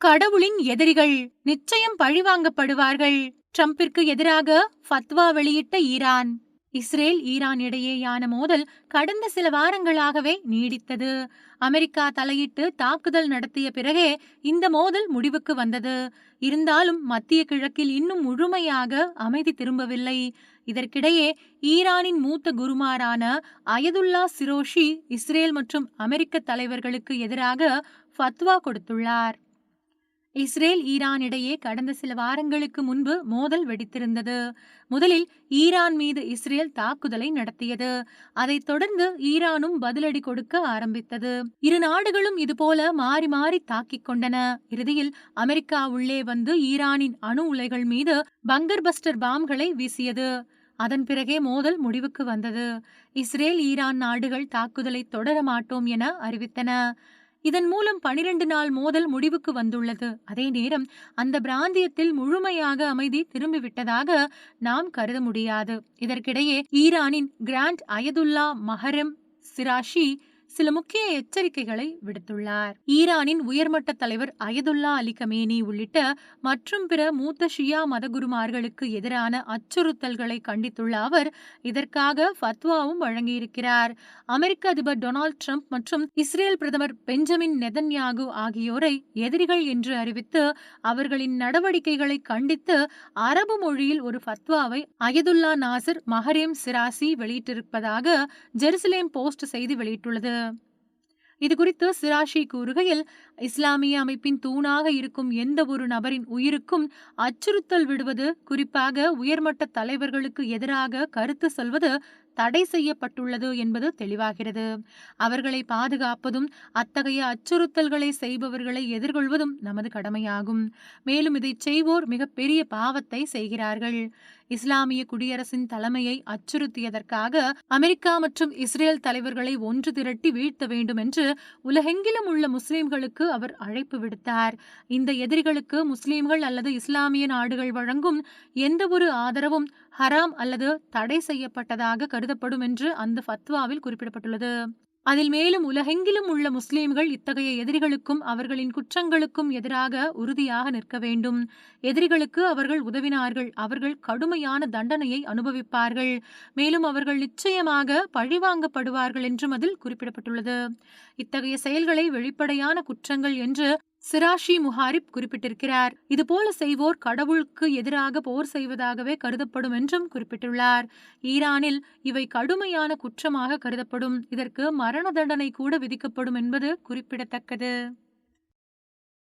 கடவுளின் எதிரிகள் நிச்சயம் பழிவாங்கப்படுவார்கள். ட்ரம்பிற்கு எதிராக ஃபத்வா வெளியிட்ட ஈரான். இஸ்ரேல் ஈரான் இடையேயான மோதல் கடந்த சில வாரங்களாகவே நீடித்தது. அமெரிக்கா தலையிட்டு தாக்குதல் நடத்திய பிறகே இந்த மோதல் முடிவுக்கு வந்தது. இருந்தாலும் மத்திய கிழக்கில் இன்னும் முழுமையாக அமைதி திரும்பவில்லை. இதற்கிடையே ஈரானின் மூத்த குருமாரான அயதுல்லா சிரோஷி இஸ்ரேல் மற்றும் அமெரிக்க தலைவர்களுக்கு எதிராக ஃபத்வா கொடுத்துள்ளார். இஸ்ரேல் ஈரான் இடையே கடந்த சில வாரங்களுக்கு முன்பு மோதல் வெடித்திருந்தது. முதலில் ஈரான் மீது இஸ்ரேல் தாக்குதலை நடத்தியது. அதைத் தொடர்ந்து ஈரானும் பதிலடி கொடுக்க ஆரம்பித்தது. இரு நாடுகளும் இதுபோல மாறி மாறி தாக்கிக் கொண்டன. இறுதியில் அமெரிக்கா உள்ளே வந்து ஈரானின் அணு உலைகள் மீது பங்கர் பஸ்டர் பாம்களை வீசியது. அதன் பிறகே மோதல் முடிவுக்கு வந்தது. இஸ்ரேல் ஈரான் நாடுகள் தாக்குதலை தொடர மாட்டோம் என அறிவித்தன. இதன் மூலம் பனிரெண்டு நாள் மோதல் முடிவுக்கு வந்துள்ளது. அதே நேரம் அந்த பிராந்தியத்தில் முழுமையாக அமைதி திரும்பிவிட்டதாக நாம் கருத முடியாது. இதற்கிடையே ஈரானின் கிராண்ட் அயதுல்லா மஹரம் சிராஷி சில முக்கிய எச்சரிக்கைகளை விடுத்துள்ளார். ஈரானின் உயர்மட்ட தலைவர் அயதுல்லா அலி கமேனி உள்ளிட்ட மற்றும் பிற மூத்த ஷியா மதகுருமார்களுக்கு எதிரான அச்சுறுத்தல்களை கண்டித்துள்ள அவர் இதற்காக ஃபத்வாவும் வழங்கியிருக்கிறார். அமெரிக்க அதிபர் டொனால்ட் ட்ரம்ப் மற்றும் இஸ்ரேல் பிரதமர் பெஞ்சமின் நெதன்யாகு ஆகியோரை எதிரிகள் என்று அறிவித்து அவர்களின் நடவடிக்கைகளை கண்டித்து அரபு மொழியில் ஒரு ஃபத்வாவை அயதுல்லா நாசர் மஹரேம் சிராசி வெளியிட்டிருப்பதாக ஜெருசலேம் போஸ்ட் செய்தி வெளியிட்டுள்ளது. இது குறித்து சிராஷி கூறுகையில் இஸ்லாமிய அமைப்பின் தூணாக இருக்கும் எந்த ஒரு நபரின் உயிருக்கும் அச்சுறுத்தல் விடுவது குறிப்பாக உயர்மட்ட தலைவர்களுக்கு எதிராக கருத்து சொல்வது தடை செய்யப்பட்டுள்ளது என்பது தெளிவாகிறது. அவர்களை பாதுகாப்பதும் அத்தகைய அச்சுறுத்தல்களை செய்பவர்களை எதிர்கொள்வதும் நமது கடமையாகும். மேலும் இதை செய்வோர் மிகப்பெரிய பாவத்தை செய்கிறார்கள். இஸ்லாமிய குடியரசின் தலைமையை அச்சுறுத்தியதற்காக அமெரிக்கா மற்றும் இஸ்ரேல் தலைவர்களை ஒன்று திரட்டி வீழ்த்த வேண்டும் என்று உலகெங்கிலும் உள்ள முஸ்லிம்களுக்கு அவர் அழைப்பு விடுத்தார். இந்த எதிரிகளுக்கு முஸ்லிம்கள் அல்லது இஸ்லாமிய நாடுகள் வழங்கும் எந்த ஒரு ஆதரவும் ஹராம் அல்லது தடை செய்யப்பட்டதாக கருதப்படும் என்று அந்த ஃபத்வாவில் குறிப்பிடப்பட்டுள்ளது. அதில் மேலும் உலகெங்கிலும் உள்ள முஸ்லிம்கள் இத்தகைய எதிரிகளுக்கும் அவர்களின் குற்றங்களுக்கும் எதிராக உறுதியாக நிற்க வேண்டும். எதிரிகளுக்கு அவர்கள் உதவினார்கள். அவர்கள் கடுமையான தண்டனையை அனுபவிப்பார்கள். மேலும் அவர்கள் நிச்சயமாக பழிவாங்கப்படுவார்கள் என்றும் அதில் குறிப்பிடப்பட்டுள்ளது. இத்தகைய செயல்களை வெளிப்படையான குற்றங்கள் என்று சிராஷி முஹாரிப் குறிப்பிட்டிருக்கிறார். இதுபோல செய்வோர் கடவுளுக்கு எதிராக போர் செய்வதாகவே கருதப்படும் என்றும் குறிப்பிட்டுள்ளார். ஈரானில் இவை கடுமையான குற்றமாக கருதப்படும். இதற்கு மரண தண்டனை கூட விதிக்கப்படும் என்பது குறிப்பிடத்தக்கது.